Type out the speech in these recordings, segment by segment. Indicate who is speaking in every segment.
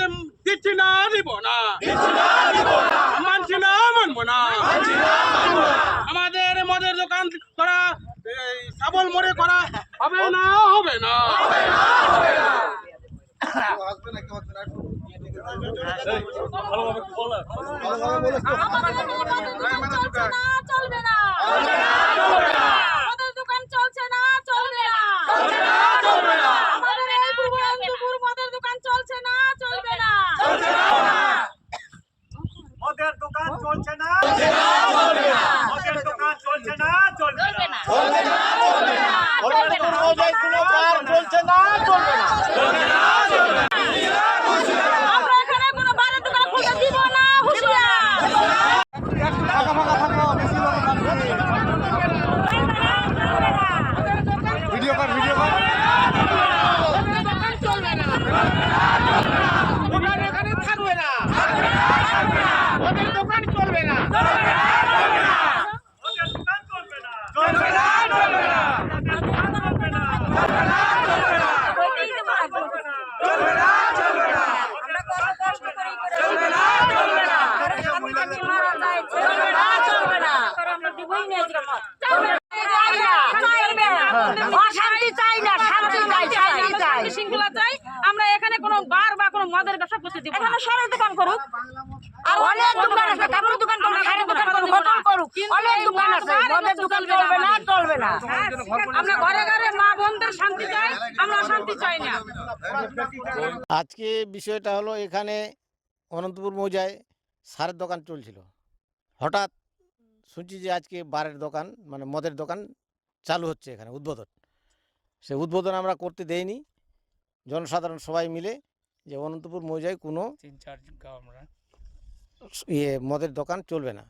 Speaker 1: চলতে দিচ্ছি না দিব না। মানছি না মানবো না। আমাদের মদের দোকান করা এই, সাবল মোড়ে করা হবে না হবে না
Speaker 2: চলবে না মদের দোকান চলছে না চলবে না আমাদের এই পূর্ব আনন্দপুর মদের দোকান চলছে না চলবে না
Speaker 3: মদের দোকান চলছে না মদের দোকান চলছে না চলবে না
Speaker 2: আমরা এখানে কোনো বারের দোকান খুলতে দিব না। হুঁশিয়ার
Speaker 4: ভিডিও কর ভিডিও কর
Speaker 1: দোকান এখানে থাকবে না ওদের দোকান চলবে না
Speaker 3: মদের দোকান চলবে না চলবে না চলবে না মদের দোকান চলবে না চলবে না চলবে না
Speaker 2: আমরা কত কষ্ট করি করে চলবে না চলবে না চলবে না চলবে না চলবে না আমরা দিবই না আজকে মত চলবে না চলবে না অশান্তি চাই না শান্তি চাই শান্তি চাই শৃঙ্খলা চাই আমরা এখানে কোনো বার বা কোনো মদের ব্যবসা করতে দিব এখানে সরের দোকান করুক। আর অনেক দোকান আছে কাপড়ের দোকান করুক দোকান করুক। অনেক দোকান আছে মদের দোকান চলবে না চলবে না আমরা ঘরে ঘরে মা বোনদের শান্তি চাই আমরা শান্তি চাই না।
Speaker 4: আজকে বিষয়টা হলো এখানে অনন্তপুর মৌজায় সারের দোকান চলছিল। হঠাৎ শুনছি যে আজকে বারের দোকান মানে মদের দোকান চালু হচ্ছে এখানে উদ্বোধন। সে উদ্বোধন আমরা করতে দেইনি। জনসাধারণ সবাই মিলে যে অনন্তপুর মৌজায় কোনো
Speaker 5: তিন চার গাঁও আমরা।
Speaker 4: ইয়ে মদের দোকান চলবে না।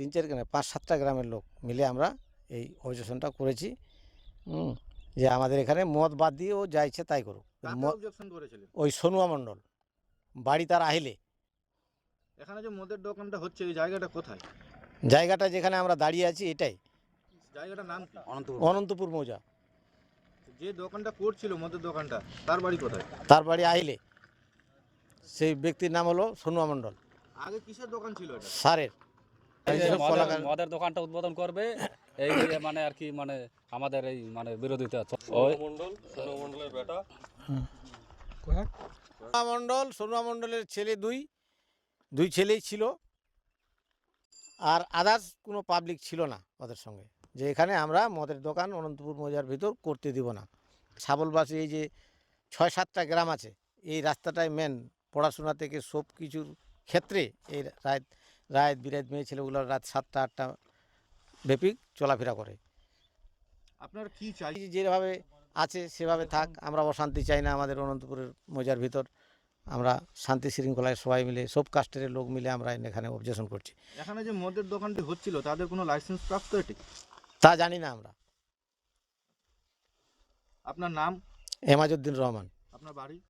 Speaker 4: তিন চার গ্রামে পাঁচ সাতটা গ্রামের লোক মিলে আমরা এই অবজেশনটা করেছি। হুম, যে আমাদের এখানে মদ বাদ দিয়ে ও যা ইচ্ছে তাই করুক। ওই সোনুয়া মণ্ডল বাড়ি তার আহিলে।
Speaker 6: এখানে যে মদের দোকানটা হচ্ছে এই জায়গাটা কোথায়?
Speaker 4: জায়গাটা যেখানে আমরা দাঁড়িয়ে আছি এটাই।
Speaker 6: জায়গাটার নাম কি?
Speaker 4: অনন্তপুর মৌজা।
Speaker 6: যে দোকানটা করছিল মদের দোকানটা তার বাড়ি কোথায়?
Speaker 4: তার বাড়ি আহিলে। সেই ব্যক্তির নাম হলো সোনুয়া মণ্ডল।
Speaker 6: আগে কিসের দোকান ছিল এটা?
Speaker 4: সারের।
Speaker 5: মদের- দোকানটা উদ্বোধন করবে এই মানে আর কি মানে আমাদের এই মানে বিরোধিতা
Speaker 4: মণ্ডলের ছেলে দুই দুই ছেলেই ছিল। আর আদার্স কোনো পাবলিক ছিল না ওদের সঙ্গে। যে এখানে আমরা মদের দোকান অনন্তপুর মৌজার ভিতর করতে দিব না। সাবলবাসী এই যে ছয় সাতটা গ্রাম আছে এই রাস্তাটাই মেন পড়াশোনা থেকে সব কিছুর ক্ষেত্রে এই রাত রাত বিরাত মেয়ে ছেলেগুলো রাত সাতটা আটটা ব্যাপী চলাফেরা করে।
Speaker 6: আপনার কি চাই?
Speaker 4: যেভাবে আছে সেভাবে থাক আমরা অশান্তি চাই না আমাদের অনন্তপুরের মজার ভিতর। আমরা শান্তি শৃঙ্খলায় সবাই মিলে সব কাস্টের লোক মিলে আমরা এখানে অবজেশন করছি।
Speaker 6: এখানে যে মদের দোকানটি হচ্ছিল তাদের কোনো লাইসেন্স প্রাপ্ত এটি?
Speaker 4: তা জানি না আমরা।
Speaker 6: আপনার নাম?
Speaker 4: এমাজউদ্দিন রহমান।
Speaker 6: আপনার বাড়ি?